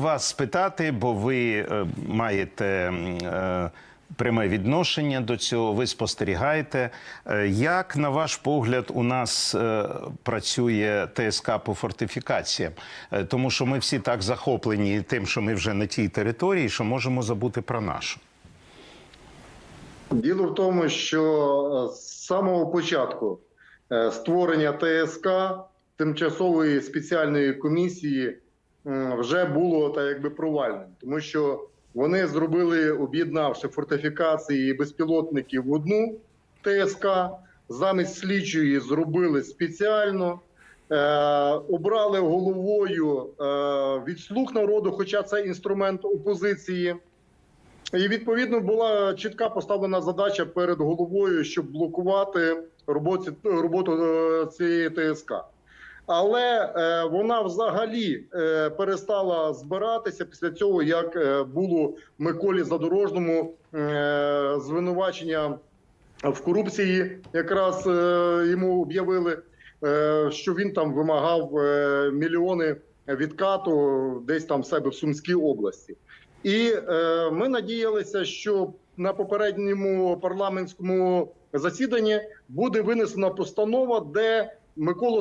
вас спитати, бо ви е, маєте е, пряме відношення до цього, ви спостерігаєте. Е, Як, на ваш погляд, у нас працює ТСК по фортифікаціям? Тому що ми всі так захоплені тим, що ми вже на тій території, що можемо забути про нашу. Діло в тому, що з самого початку створення ТСК тимчасової спеціальної комісії вже було так якби провальним, тому що вони зробили, об'єднавши фортифікації і безпілотників в одну ТСК, замість слідчої зробили спеціально. Е, обрали головою е, від слуг народу, хоча це інструмент опозиції. І відповідно була чітка поставлена задача перед головою, щоб блокувати роботу е, цієї ТСК. Але е, вона взагалі е, перестала збиратися після цього, як е, було Миколі Задорожному е, звинувачення в корупції. Якраз е, йому об'явили, е, що він там вимагав е, мільйони відкату десь там в себе в Сумській області. І е, ми надіялися, що на попередньому парламентському засіданні буде винесена постанова, де Миколу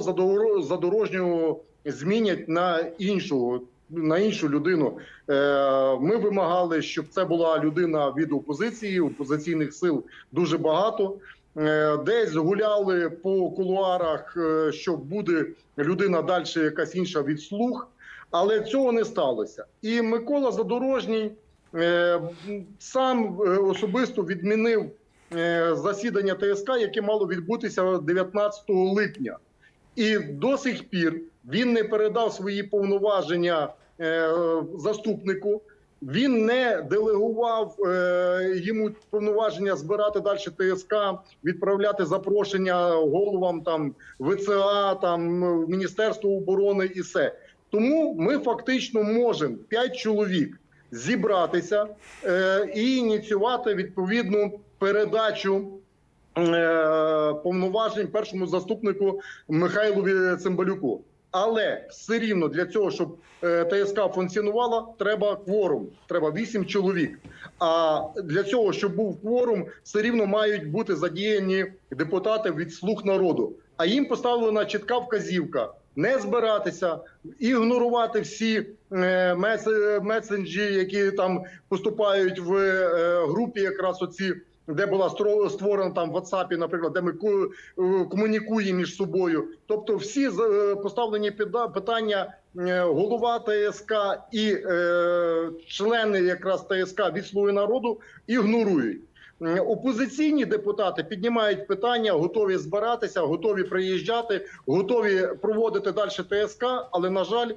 Задорожнього змінять на іншу. На іншу людину Е, ми вимагали, щоб це була людина від опозиції. Опозиційних сил дуже багато. Е, Десь гуляли по кулуарах, е, що буде людина далі, якась інша від слуг. Але цього не сталося. І Микола Задорожній сам особисто відмінив засідання ТСК, яке мало відбутися 19 липня. І до сих пір він не передав свої повноваження е, заступнику. Він не делегував е, йому повноваження збирати далі ТСК, відправляти запрошення головам там ВЦА, там Міністерство оборони і все. Тому ми фактично можемо 5 чоловік зібратися е, і ініціювати відповідну передачу е, повноважень першому заступнику Михайлові Цимбалюку. Але все рівно для цього, щоб е, ТСК функціонувала, треба кворум, треба 8 чоловік. А для цього, щоб був кворум, все рівно мають бути задіяні депутати від слуг народу. А їм поставлена чітка вказівка не збиратися, ігнорувати всі е, мес- месенджі, які там поступають в групі, якраз оці. Де була створена там в WhatsApp, наприклад, де ми е, комунікуємо між собою. Тобто, всі е, поставлені питання е, голова ТСК і члени якраз ТСК від «Слуги народу ігнорують. Опозиційні депутати піднімають питання, готові збиратися, готові приїжджати, готові проводити далі ТСК. Але на жаль,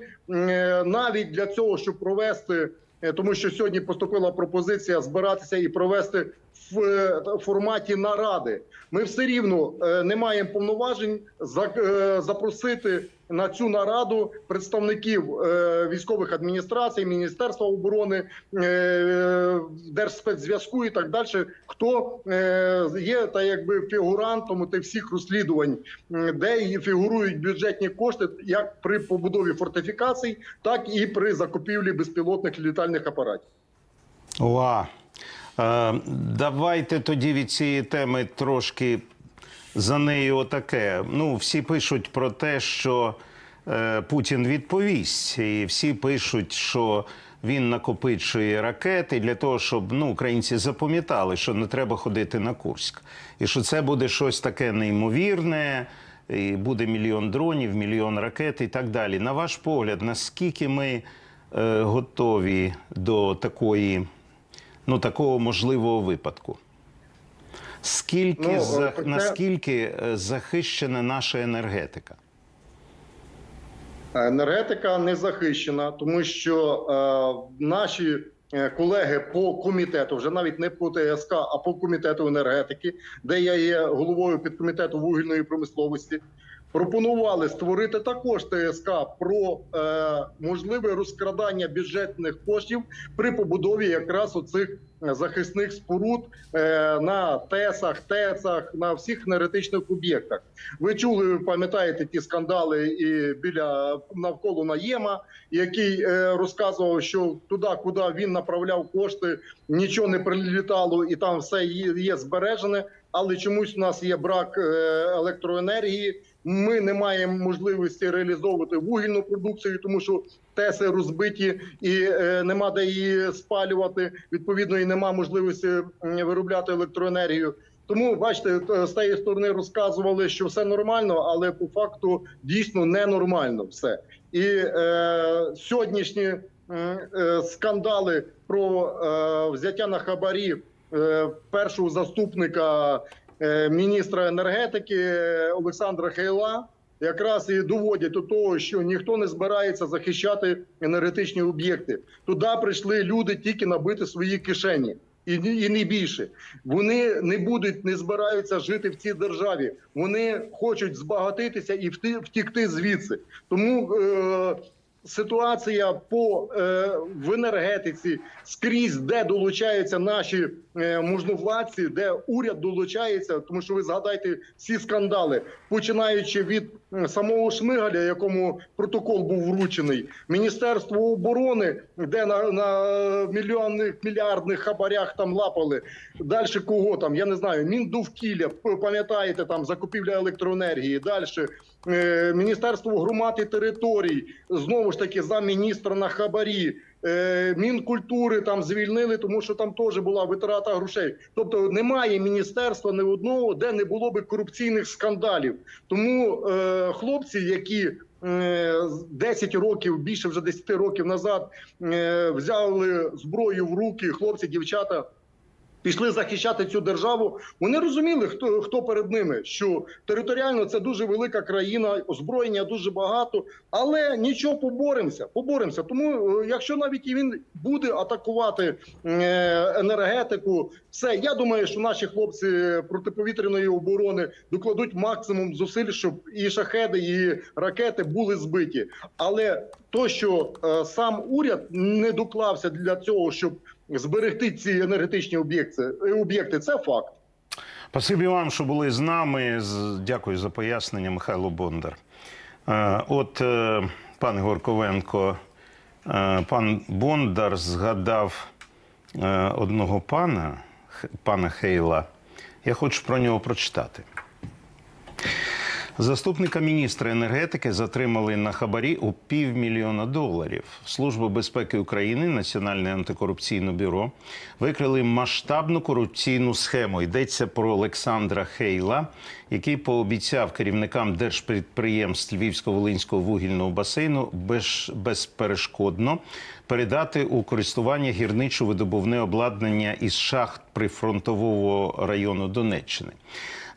навіть для цього, щоб провести, тому що сьогодні поступила пропозиція збиратися і провести в е, форматі наради. Ми все рівно е, не маємо повноважень за- е, запросити на цю нараду представників е, військових адміністрацій, Міністерства оборони, е, Держспецзв'язку і так далі. Хто е, є та якби фігурантом тих всіх розслідувань, де фігурують бюджетні кошти, як при побудові фортифікацій, так і при закупівлі безпілотних літальних апаратів. Е, давайте тоді від цієї теми трошки за нею отаке. Ну, всі пишуть про те, що е, Путін відповість, і всі пишуть, що він накопичує ракети для того, щоб ну, українці запам'ятали, що не треба ходити на Курськ, і що це буде щось таке неймовірне. І буде мільйон дронів, мільйон ракет і так далі. На ваш погляд, наскільки ми е, готові до такої, ну, такого можливого випадку? Скільки, Ну, за, це- наскільки е, захищена наша енергетика? Енергетика не захищена, тому що е, наші е, колеги по комітету, вже навіть не по ТСК, а по комітету енергетики, де я є головою підкомітету вугільної промисловості, пропонували створити також ТСК про е, можливе розкрадання бюджетних коштів при побудові якраз оцих захисних споруд е, на ТЕСах, ТЕЦах, на всіх енергетичних об'єктах. Ви чули, пам'ятаєте ті скандали і біля навколо Наєма, який е, розказував, що туди, куди він направляв кошти, нічого не прилітало, і там все є збережене. Але чомусь у нас є брак е, електроенергії. Ми не маємо можливості реалізовувати вугільну продукцію, тому що теси розбиті і е, нема де її спалювати. Відповідно, і нема можливості виробляти електроенергію. Тому бачите, з тієї сторони розказували, що все нормально, але по факту дійсно ненормально все. І е, сьогоднішні е, скандали про е, взяття на хабарі е, першого заступника е, міністра енергетики е, Олександра Хейла. Якраз і доводять до того, що ніхто не збирається захищати енергетичні об'єкти. Туди прийшли люди тільки набити свої кишені. І, і не більше. Вони не будуть, не збираються жити в цій державі. Вони хочуть збагатитися і втікти звідси. Тому е, ситуація по е, в енергетиці скрізь, де долучаються наші е, можновладці, де уряд долучається, тому що ви згадайте всі скандали, починаючи від самого Шмигаля, якому протокол був вручений, Міністерство оборони, де на, на мільйонних мільярдних хабарях там лапали. Далі кого там? Я не знаю. Міндовкілля, пам'ятаєте, там закупівля електроенергії. Далі е, Міністерство громад і територій, знову ж таки, замміністра на хабарі. Е, Мінкультури там звільнили, тому що там теж була витрата грошей. Тобто немає міністерства ні одного, де не було би корупційних скандалів. Тому е, хлопці, які е, 10 років, більше вже 10 років назад е, взяли зброю в руки, хлопці, дівчата. Пішли захищати цю державу. Вони розуміли, хто хто перед ними, що територіально це дуже велика країна, озброєння дуже багато, але нічого поборемося. Поборемося. Тому, е, якщо навіть і він буде атакувати е, енергетику, все я думаю, що наші хлопці протиповітряної оборони докладуть максимум зусиль, щоб і шахеди, і ракети були збиті. Але то, що е, сам уряд не доклався для цього, щоб зберегти ці енергетичні об'єкти, е, об'єкти, це факт. Спасибі вам, що були з нами. Дякую за пояснення, Михайло Бондар. Е, От е, пан Горковенко, пан Бондар згадав одного пана, пана Хейла. Я хочу про нього прочитати. Заступника міністра енергетики затримали на хабарі у півмільйона доларів. Служба безпеки України, Національне антикорупційне бюро викрили масштабну корупційну схему. Йдеться про Олександра Хейла, який пообіцяв керівникам держпідприємств Львівсько-Волинського вугільного басейну без, безперешкодно передати у користування гірничо-видобувне обладнання із шахт прифронтового району Донеччини.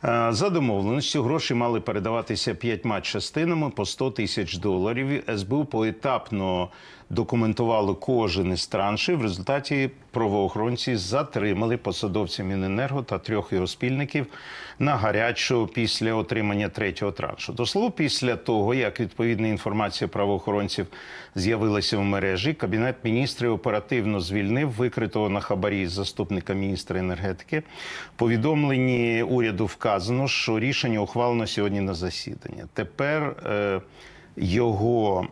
Е, За домовленістю гроші мали передаватися п'ятьма частинами по 100 тисяч доларів. СБУ поетапно документували кожен із траншів. В результаті правоохоронці затримали посадовця Міненерго та трьох його спільників на гарячу після отримання третього траншу. До слова, після того, як відповідна інформація правоохоронців з'явилася в мережі, кабінет міністрів оперативно звільнив викритого на хабарі заступника міністра енергетики. В повідомленні уряду вказано, що рішення ухвалено сьогодні на засідання. Тепер е, його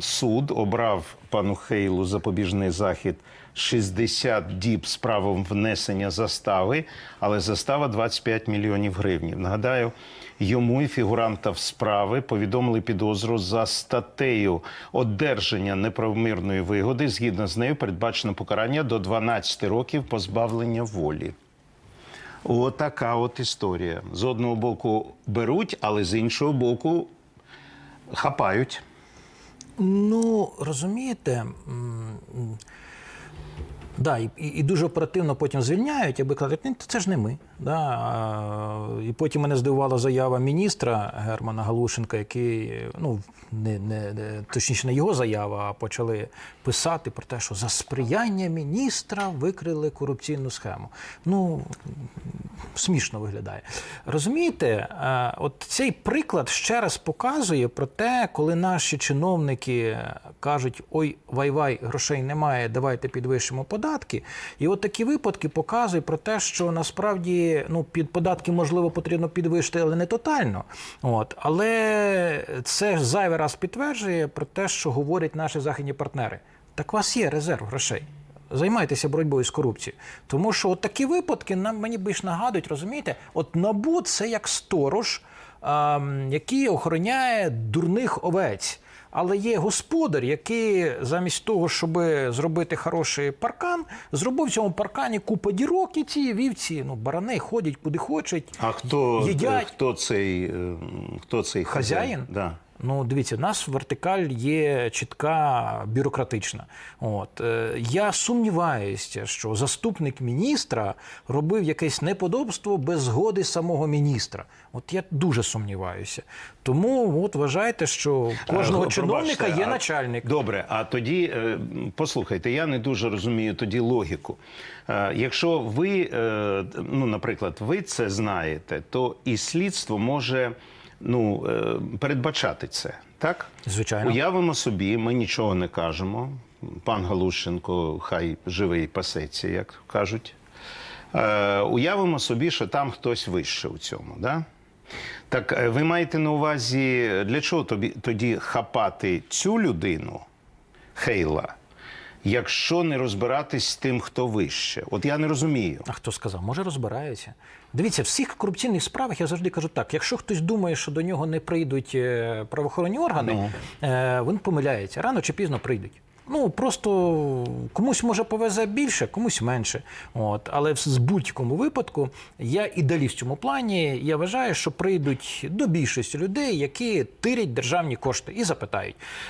суд обрав пану Хейлу запобіжний захід 60 діб з правом внесення застави, але застава 25 мільйонів гривнів. Нагадаю, йому і фігурантам справи повідомили підозру за статтею одержання неправомірної вигоди. Згідно з нею, передбачено покарання до 12 років позбавлення волі. Отака от історія. З одного боку беруть, але з іншого боку хапають. Ну, розумієте, Да, і, і дуже оперативно потім звільняють, аби казати, «Ні, це ж не ми. Да. І потім мене здивувала заява міністра Германа Галушенка, який, ну, не, не, точніше, не його заява, а почали писати про те, що за сприяння міністра викрили корупційну схему. Ну, смішно виглядає. Розумієте, от цей приклад ще раз показує про те, коли наші чиновники кажуть: ой, вай-вай, грошей немає, давайте підвищимо податки. І от такі випадки показують про те, що насправді ну, під податки можливо потрібно підвищити, але не тотально. От. Але це ж зайвий раз підтверджує про те, що говорять наші західні партнери. Так у вас є резерв грошей. Займайтеся боротьбою з корупцією. Тому що от такі випадки нам мені більш нагадують, розумієте, от набу це як сторож, який охороняє дурних овець. Але є господар, який замість того, щоб зробити хороший паркан, зробив в цьому паркані купу дірок, і ці вівці, ну, барани ходять куди хочуть. А хто, їдять. хто цей, е, хто цей Хазяїн? Да. Ну, дивіться, у нас вертикаль є чітка бюрократична. От е, я сумніваюся, що заступник міністра робив якесь неподобство без згоди самого міністра. От я дуже сумніваюся. Тому от вважайте, що кожного А, чиновника пробачте, є а- начальник. Добре, а тоді е, послухайте, я не дуже розумію тоді логіку. Е, Якщо ви, е, ну, наприклад, ви це знаєте, то і слідство може ну, е, передбачати це, так? Звичайно. Уявимо собі, ми нічого не кажемо. Пан Галущенко хай живий пасеться, як кажуть. Е, уявимо собі, що там хтось вище у цьому. Да? Так е, ви маєте на увазі, для чого тобі, тоді хапати цю людину, Хейла, якщо не розбиратись з тим, хто вище? От я не розумію. А хто сказав? Може розбираються. Дивіться, в всіх корупційних справах я завжди кажу так: якщо хтось думає, що до нього не прийдуть е, правоохоронні органи, е, він помиляється. Рано чи пізно прийдуть. Ну просто комусь може повезе більше, комусь менше. От але в будь-якому випадку я ідеаліст в цьому плані. Я вважаю, що прийдуть до більшості людей, які тирять державні кошти і запитають.